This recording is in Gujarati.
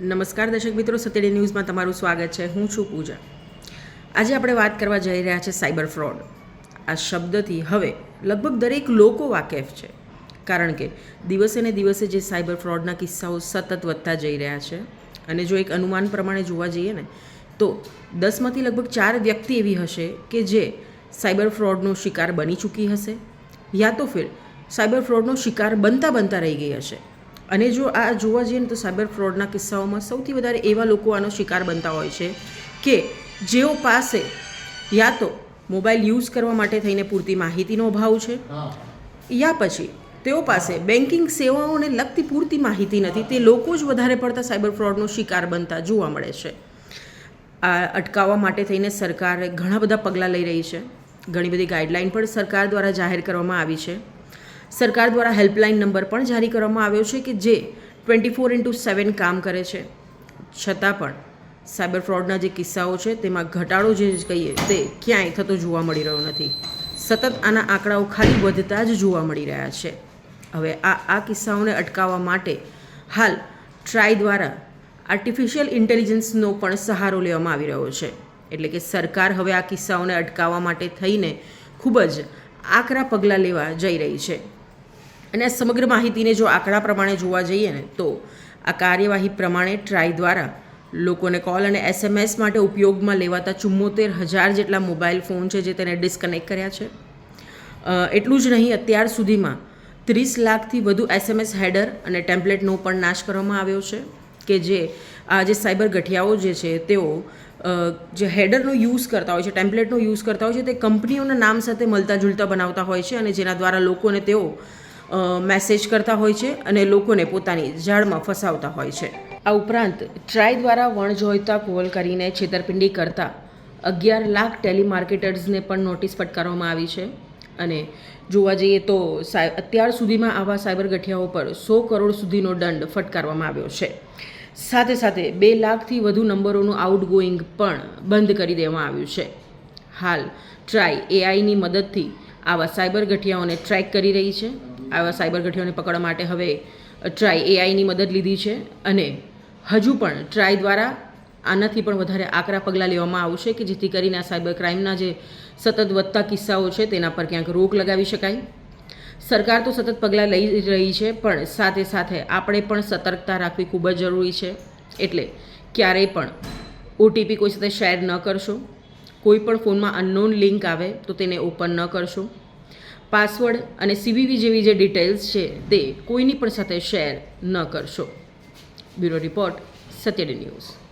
નમસ્કાર દર્શક મિત્રો, સત્યડી ન્યૂઝમાં તમારું સ્વાગત છે. હું છું પૂજા. આજે આપણે વાત કરવા જઈ રહ્યા છે સાયબર ફ્રોડ. આ શબ્દથી હવે લગભગ દરેક લોકો વાકેફ છે. કારણ કે દિવસે ને દિવસે જે સાયબર ફ્રોડના કિસ્સાઓ સતત વધતા જઈ રહ્યા છે અને જો એક અનુમાન પ્રમાણે જોવા જઈએ ને, તો દસમાંથી લગભગ ચાર વ્યક્તિ એવી હશે કે જે સાયબર ફ્રોડનો શિકાર બની ચૂકી હશે, યા તો ફિર સાયબર ફ્રોડનો શિકાર બનતા બનતા રહી ગઈ હશે. અને જો આ જોવા જઈએ ને તો સાયબર ફ્રોડના કિસ્સાઓમાં સૌથી વધારે એવા લોકો આનો શિકાર બનતા હોય છે કે જેઓ પાસે યા તો મોબાઈલ યુઝ કરવા માટે થઈને પૂરતી માહિતીનો અભાવ છે યા પછી તેઓ પાસે બેન્કિંગ સેવાઓને લગતી પૂરતી માહિતી નથી તે લોકો જ વધારે પડતા સાયબર ફ્રોડનો શિકાર બનતા જોવા મળે છે. આ અટકાવવા માટે થઈને સરકારે ઘણા બધા પગલાં લઈ રહી છે. ઘણી બધી ગાઈડલાઇન પણ સરકાર દ્વારા જાહેર કરવામાં આવી છે. સરકાર દ્વારા હેલ્પલાઇન નંબર પણ જારી કરવામાં આવ્યો છે કે જે ટ્વેન્ટી ફોર ઇન્ટુ સેવન કામ કરે છે. છતાં પણ સાયબર ફ્રોડના જે કિસ્સાઓ છે, તેમાં ઘટાડો જે કહીએ, તે ક્યાંય થતો જોવા મળી રહ્યો નથી. સતત આના આંકડાઓ ખાલી વધતા જ જોવા મળી રહ્યા છે. હવે આ આ કિસ્સાઓને અટકાવવા માટે હાલ ટ્રાય દ્વારા આર્ટિફિશિયલ ઇન્ટેલિજન્સનો પણ સહારો લેવામાં આવી રહ્યો છે. એટલે કે સરકાર હવે આ કિસ્સાઓને અટકાવવા માટે થઈને ખૂબ જ આકરા પગલાં લેવા જઈ રહી છે. અને આ સમગ્ર માહિતીને જો આંકડા પ્રમાણે જોવા જઈએ ને, તો આ કાર્યવાહી પ્રમાણે ટ્રાય દ્વારા લોકોને કોલ અને એસએમએસ માટે ઉપયોગમાં લેવાતા ચુમ્મોતેર હજાર જેટલા મોબાઈલ ફોન છે જે તેને ડિસ્કનેક્ટ કર્યા છે. એટલું જ નહીં, અત્યાર સુધીમાં ત્રીસ લાખથી વધુ એસએમએસ હેડર અને ટેમ્પલેટનો પણ નાશ કરવામાં આવ્યો છે. કે જે આ જે સાયબર ગઠિયાઓ જે છે તેઓ જે હેડરનો યુઝ કરતા હોય છે, ટેમ્પલેટનો યુઝ કરતા હોય છે, તે કંપનીઓના નામ સાથે મળતા જુલતા બનાવતા હોય છે અને જેના દ્વારા લોકોને તેઓ મેસેજ કરતા હોય છે અને લોકોને પોતાની જાળમાં ફસાવતા હોય છે. આ ઉપરાંત ટ્રાય દ્વારા વણજોઈતા કોલ કરીને છેતરપિંડી કરતા અગિયાર લાખ ટેલિમાર્કેટર્સને પણ નોટિસ ફટકારવામાં આવી છે. અને જોવા જઈએ તો અત્યાર સુધીમાં આવા સાયબર ગઠિયાઓ પર સો કરોડ સુધીનો દંડ ફટકારવામાં આવ્યો છે. સાથે સાથે બે લાખથી વધુ નંબરોનું આઉટગોઈંગ પણ બંધ કરી દેવામાં આવ્યું છે. હાલ ટ્રાય એઆઈની મદદથી આવા સાયબર ગઠિયાઓને ટ્રેક કરી રહી છે. આવા સાયબર ગઠિયાઓને પકડવા માટે હવે ટ્રાય એઆઈની મદદ લીધી છે અને હજુ પણ ટ્રાય દ્વારા આનાથી પણ વધારે આકરા પગલાં લેવામાં આવશે કે જેથી કરીને આ સાયબર ક્રાઇમના જે સતત વધતા કિસ્સાઓ છે તેના પર ક્યાંક રોક લગાવી શકાય. સરકાર તો સતત પગલાં લઈ રહી છે, પણ સાથે સાથે આપણે પણ સતર્કતા રાખવી ખૂબ જ જરૂરી છે. એટલે ક્યારેય પણ ઓટીપી કોઈ સાથે શેર ન કરશો. કોઈ પણ ફોનમાં અનનોન લિંક આવે તો તેને ઓપન ન કરશો. પાસવર્ડ અને સીવીવી જેવી જે ડિટેલ્સ છે તે કોઈની પણ સાથે શેર ન કરશો. Bureau report, Satyaday News.